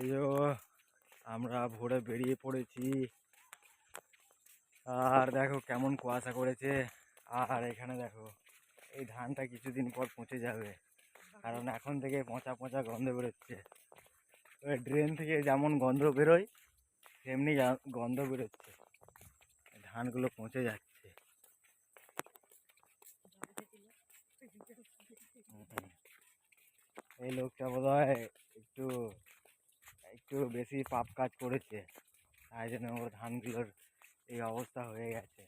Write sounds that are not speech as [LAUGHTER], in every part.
এই আমরা ভোরে বেরিয়ে পড়েছি। আর দেখো কেমন কুয়াশা করেছে। আর এখানে দেখো, এই ধানটা কিছুদিন পর পচে যাবে। কারণ এখন থেকে পচা পচা গন্ধ বেরোচ্ছে। ড্রেন থেকে যেমন গন্ধ বেরোয়, তেমনি গন্ধ বেরোচ্ছে। ধানগুলো পচে যাচ্ছে। এই লোকটা বোধ একটু একটু বেশি পাপ কাজ করেছে। তাই জন্য ওর ধানগুলোর এই অবস্থা হয়ে গেছে।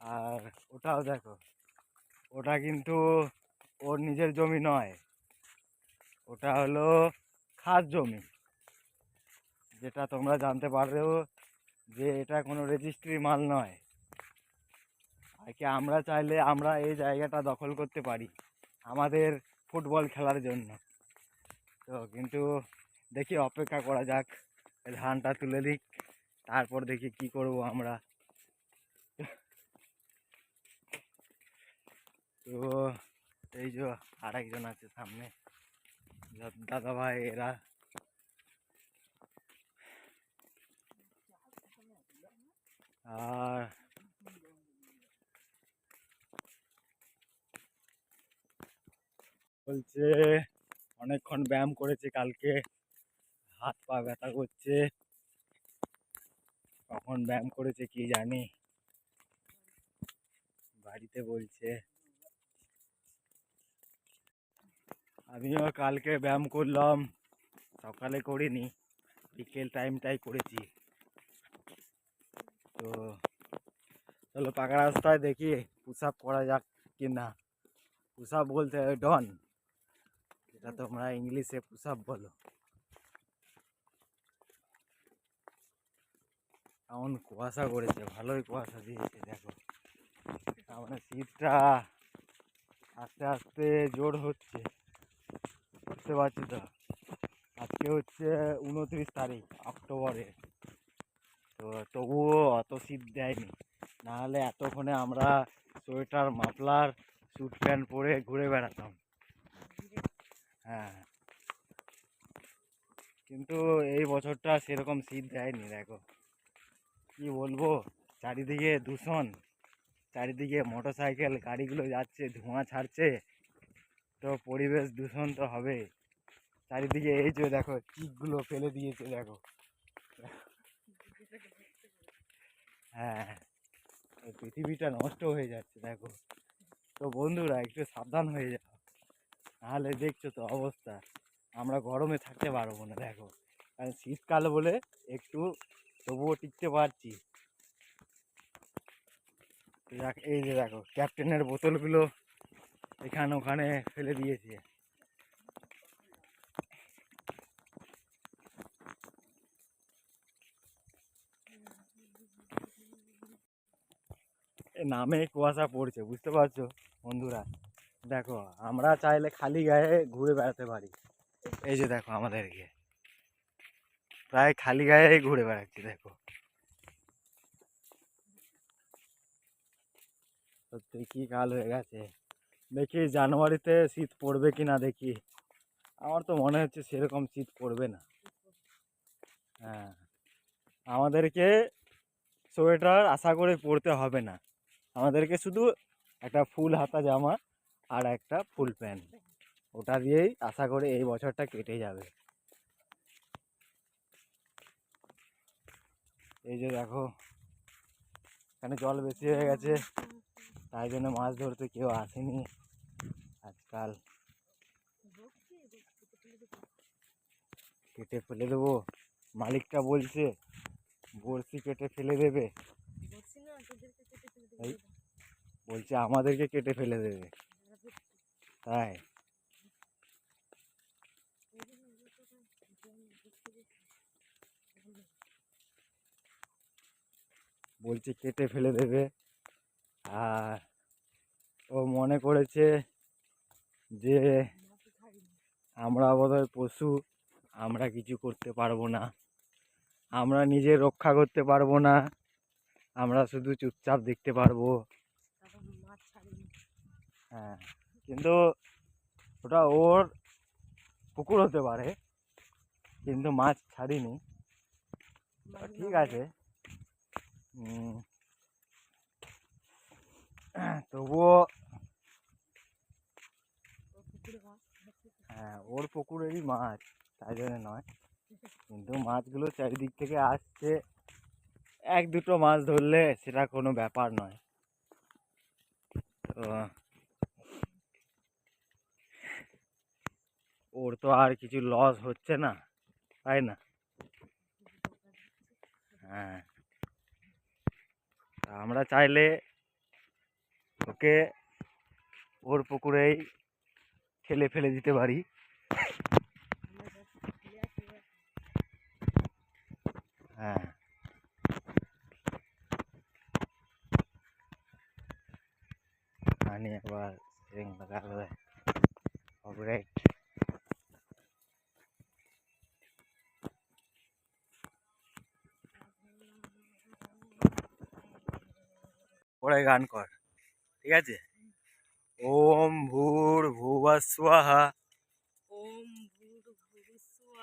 আর ওটাও দেখো, ওটা কিন্তু ওর নিজের জমি নয়। ওটা হলো খাস জমি। যেটা তোমরা জানতে পারলেও যে এটা কোনো রেজিস্ট্রি মাল নয়। আর কি আমরা চাইলে আমরা এই জায়গাটা দখল করতে পারি আমাদের ফুটবল খেলার জন্য। তো কিন্তু দেখি অপেক্ষা করা যাক, ধানটা তুলে দিক, তারপর দেখি কি করব আমরা। তো এই যে আর একজন আছে সামনে দাদা ভাই এরা। আর বলছে অনেকক্ষণ ব্যায়াম করেছে, কালকে হাত পা ব্যথা করছে। কখন ব্যায়াম করেছে কি জানি? বাড়িতে বলছে। আমিও কালকে ব্যায়াম করলাম, সকালে করিনি, বিকেল টাইমটাই করেছি। তো চলো পাকা রাস্তায় দেখি, পুশ আপ করা যাক কি না পুশ আপ বলতে ডন যেটা তোমরা ইংলিশে পুশ বলো। এমন কুয়াশা করেছে, ভালোই কুয়াশা দিয়েছে, দেখো। মানে শীতটা আস্তে আস্তে জোর হচ্ছে, বুঝতে পারছি তো? আজকে হচ্ছে উনত্রিশ তারিখ অক্টোবরের তো তবুও অত শীত দেয়নি। নাহলে এতক্ষণে আমরা সোয়েটার, মাফলার, স্যুট প্যান্ট পরে ঘুরে বেড়াতাম। হ্যাঁ। কিন্তু এই বছরটা সেরকম শীত দেয়নি দেখো। কি বলব? চারিদিকে দূষণ, চারিদিকে মোটর সাইকেল গাড়িগুলো যাচ্ছে, ধোঁয়া ছাড়ছে। তো পরিবেশ দূষণ তো হবে। চারিদিকে এই যে দেখো, চিকগুলো ফেলে দিয়েছে, দেখো। হ্যাঁ পৃথিবীটা নষ্ট হয়ে যাচ্ছে, দেখো। তো বন্ধুরা, একটু সাবধান হয়ে যাও। নাহলে দেখছ তো অবস্থা। আমরা গরমে থাকতে পারব না, দেখো। কারণ শীতকাল বলে একটু তবুও টিকতে পারছি। এই যে দেখো, ক্যাপ্টেনের বোতলগুলো এখানে ওখানে ফেলে দিয়েছে। নামে কুয়াশা পড়ছে, বুঝতে পারছ বন্ধুরা? দেখো, আমরা চাইলে খালি গায়ে ঘুরে বেড়াতে পারি। এই যে দেখো আমাদেরকে। প্রায় খালি গায়ে ঘুরে বেড়াচ্ছি, দেখো। সত্যি কি কাল হয়ে গেছে। দেখি জানুয়ারিতে শীত পড়বে কি না দেখি। আমার তো মনে হচ্ছে সেরকম শীত পড়বে না। হ্যাঁ। আমাদেরকে সোয়েটার আশা করে পরতে হবে না। আমাদেরকে শুধু একটা ফুল হাতা জামা আর একটা ফুল প্যান্ট। ওটা দিয়েই আশা করে এই বছরটা কেটে যাবে। এই যে দেখো এখানে জল বেশি হয়ে গেছে তাই জন্য মাছ ধরতে কেউ আসেনি আজকাল। কেটে ফেলে দেবো। মালিকটা বলছে বড়শি কেটে ফেলে দেবে। বলছে আমাদেরকে কেটে ফেলে দেবে। তাই? বলছে কেটে ফেলে দেবে। আর ও মনে করেছে যে আমরা বোধহয় পশু আমরা কিছু করতে পারব না। আমরা নিজে রক্ষা করতে পারব না। আমরা শুধু চুপচাপ দেখতে পারব। হ্যাঁ। কিন্তু ওটা ওর পুকুর হতে পারে কিন্তু মাছ ছাড়িনি। ঠিক আছে। তবুও হ্যাঁ ওর পুকুরেরই মাছ তাই জন্য নয়। [LAUGHS] কিন্তু মাছগুলো চারিদিক থেকে আসছে এক দুটো মাছ ধরলে সেটা কোনো ব্যাপার নয়। তো ওর তো আর কিছু লস হচ্ছে না, তাই না? হ্যাঁ। তা আমরা চাইলে ওকে ওর পুকুরেই ঠেলে ফেলে দিতে পারি। হ্যাঁ। পানি একবার ring লাগালে হবে পরে গান কর ঠিক আছে? ওম ভূর ভুবস্বহা ওম ভূর্ভুবস্সুঃ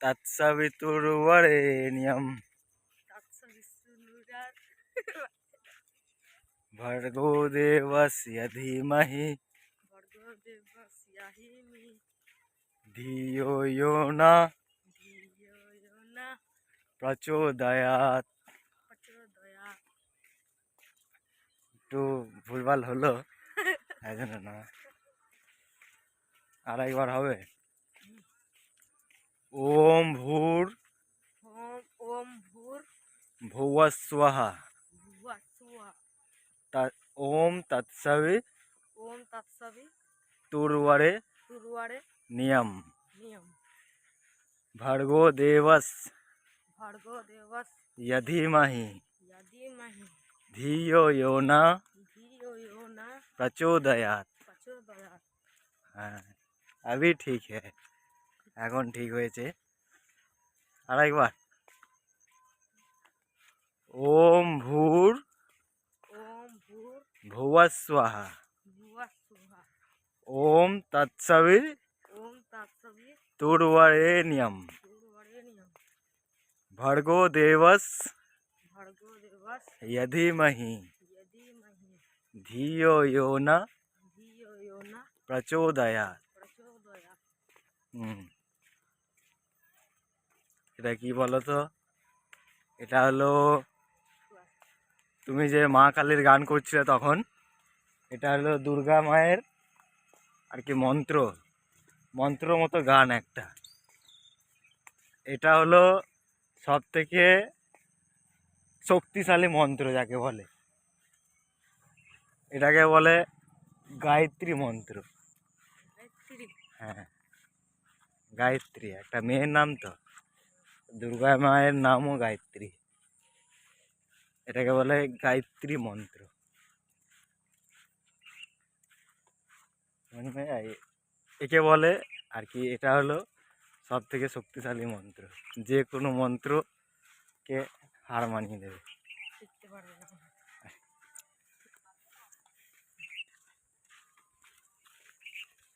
তৎসবিতুর্বরেণ্যম। তৎসবিতুর্বরেণ্যং ভর্গো দেবস্য ধীমহি। ধিয়ো না। ধিয়ো একটু ভুলভাল হলো [LAUGHS] তাই জন্য না আর একবার হবে ওম ভূর ওম ওম ভূর ভুবস্বহা ভুবস্সুঃ তা- ওম তৎসবি ওম তৎসবি তুর্বরে তুর্বরে নিয়ম নিয়ম ভর্গো দেবস ভর্গদেবস্য यधीमहि ধীমহি धियो यो न ধিয়ো ইয়ো নঃ प्रचोदयात প্রচোদয়াৎ হ্যাঁ अभी ठीक है এখন ঠিক হয়েছে আরেকবার ওম ভূর ওম ভূর ভুবস্বহা ভুবস্সুঃ ওম তৎসবির ওম তৎসবি তুর্বরেণ্যম তুর্বরেণ্যং ভর্গো দেবস ভর্গদেবস্য यधीमहि ধীমহি धियो यो न ধিয়ো ইয়ো নঃ প্রচোদয়াত প্রচোদয়াৎ হুম এটা কি বলো তো এটা হলো তুমি যে মা কালীর গান করছিলে তখন এটা হলো দুর্গা মায়ের আর কি মন্ত্র মন্ত্র মতো গান একটা এটা হলো সব থেকে শক্তিশালী মন্ত্র যাকে বলে। এটাকে বলে গায়ত্রী মন্ত্র। হ্যাঁ। গায়ত্রী একটা মেয়ের নাম তো। দুর্গা মায়ের নামও গায়ত্রী। এটাকে বলে গায়ত্রী মন্ত্র। মানে একে বলে আর কি এটা হলো সব থেকে শক্তিশালী মন্ত্র। যে কোনো মন্ত্রকে হার মানিয়ে দেবে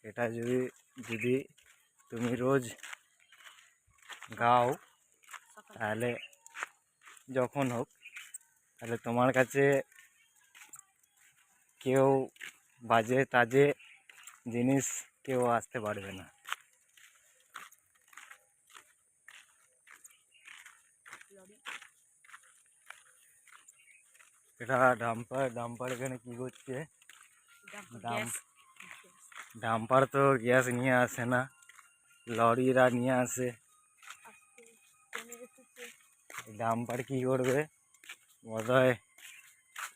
এটা যদি যদি তুমি রোজ গাও তাহলে যখন হোক তাহলে তোমার কাছে কেউ বাজে তাজে জিনিস কেউ আসতে পারবে না। এটা ডাম্পার ডাম্পার এখানে কি করছে? Dump dump. ডাম্পার তো গ্যাস নিয়ে আসে না লরিরা নিয়ে আসে। ডাম্পার কী করবে? বোধহয়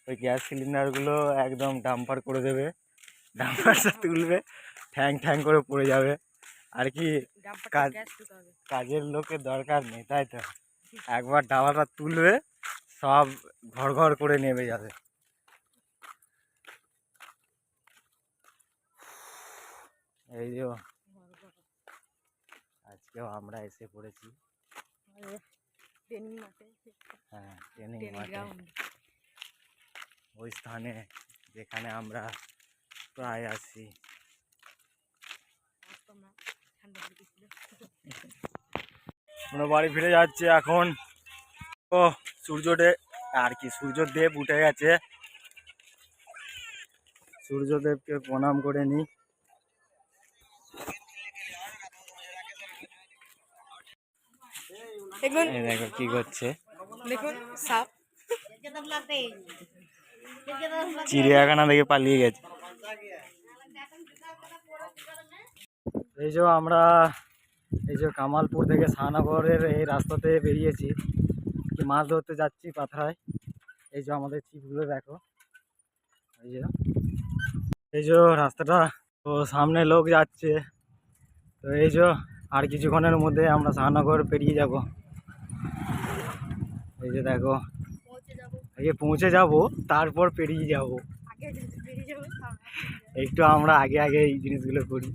ওই গ্যাস সিলিন্ডারগুলো একদম ডাম্পার করে দেবে। ডাম্পারটা তুলবে ঠ্যাং ঠ্যাং করে পড়ে যাবে। আর কি কাজের লোকের দরকার নেই তাই তো? একবার ডালাটা তুলবে সব ঘর ঘর করে নেমে যাবে। এই যে আজকেও আমরা এসে পড়েছি। হ্যাঁ ট্রেনিং মাঠে। ওই স্থানে যেখানে আমরা প্রায় আসি আমরা বাড়ি ফিরে যাচ্ছি এখন। ও সূর্যদেব আর কি সূর্যদেব উঠে গেছে। সূর্যদেবকে প্রণাম করে নি। দেখুন। দেখো কি করছে। দেখুন সাপ। চিড়িয়াখানা থেকে পালিয়ে গেছে। এই যে আমরা এই যে কামালপুর থেকে শাহনগরের এই রাস্তাতে বেরিয়েছি। মাছ ধরতে যাচ্ছি পাথরায় এই যে আমাদের ছিপগুলো দেখো। এই যে। এই যে রাস্তাটা। তো সামনে লোক যাচ্ছে। তো এই যে আর কিছুক্ষণের মধ্যে আমরা শাহনগর পেরিয়ে যাব। এই যে দেখো। আগে পৌঁছে যাব তারপর পেরিয়ে যাব। একটু আমরা আগে আগে এই জিনিসগুলো করি।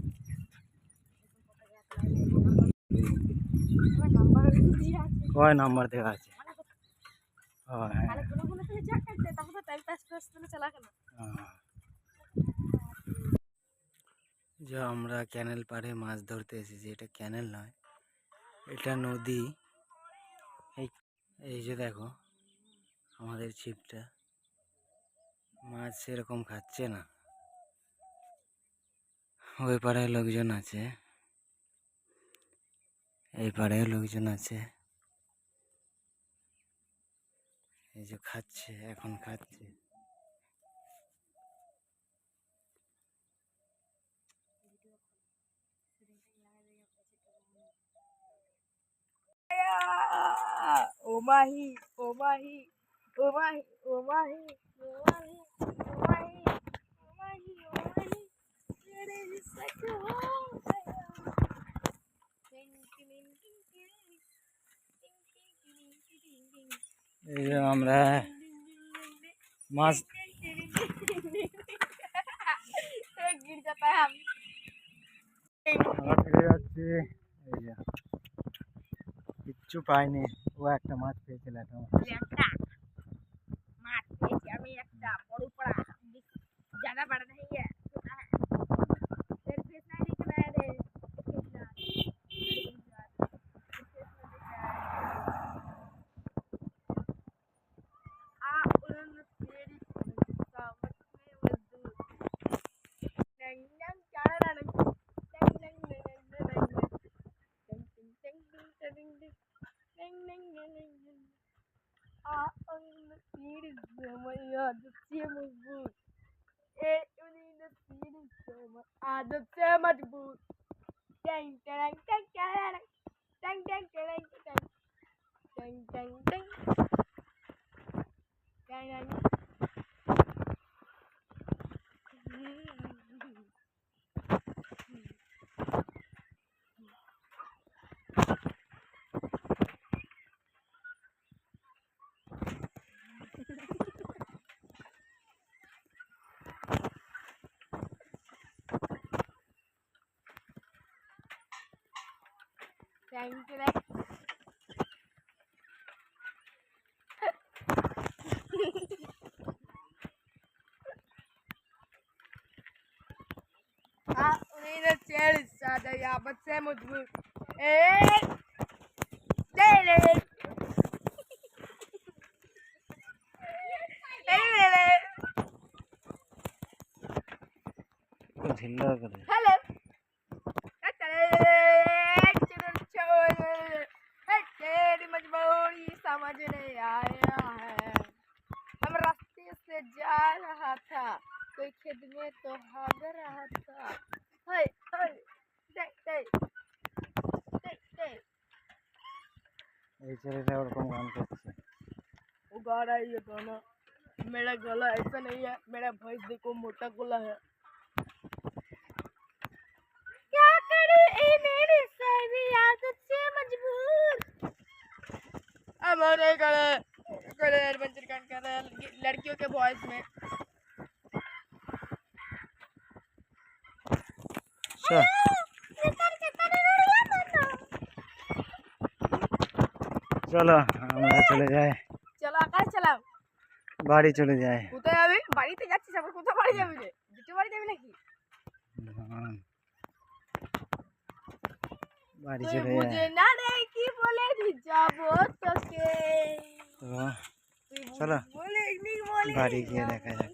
কয় নাম্বার দেওয়া আছে ও হ্যাঁ তাহলে কোনো কোনো থেকে যা আমরা ক্যানেল পাড়ে মাছ ধরতে এসেছি এটা ক্যানেল নয় এটা নদী। এই এই যে দেখো আমাদের ছিপটা। মাছ সেরকম খাচ্ছে না। ওই পাড়ায় লোকজন আছে। এই পাড়ায় লোকজন আছে। এই যে খাচ্ছে এখন খাচ্ছে ও মাহি ও মাহি ও মাহি ও মাহি এই আমরা মাছ আমরা ফিরে যাচ্ছি। কিচ্ছু পাইনি। ও একটা মাছ পেয়েছিল একটা। A Ana Pires amanhã descemos bus. E o Linda Pires chama a descema de bus. Tem, tem, tem, tem, tem, tem, tem, tem, tem, tem, tem, tem, tem, tem, time के लिए Yine çeliz sade ya, bak sen mutlu. Eee, çeliz. Eee. Zindar kadar. ছেলেটা ওরকম গান করছে वो गा रहा है ये गाना मेरा गला ऐसा नहीं है मेरा वॉइस देखो मोटा गला है क्या करूं ए मेरी सारी आदत से मजबूर हमारे गले गले एडवेंचर गान कर रहे हैं लड़की- लड़कियों के वॉइस में চল চলো আমরা চলে যাই। চলো আকাশ চালাও। বাড়ি চলে যাই। কোথায় যাবি? বাড়িতে যাচ্ছিস আবার কোথায় বাড়ি যাবি রে? দুটো বাড়ি যাবি নাকি। বাড়ি চলে বুঝে না রে কি বলে যাব তোকে। চলো। বলে বলে বাড়ি গিয়ে দেখা যাক।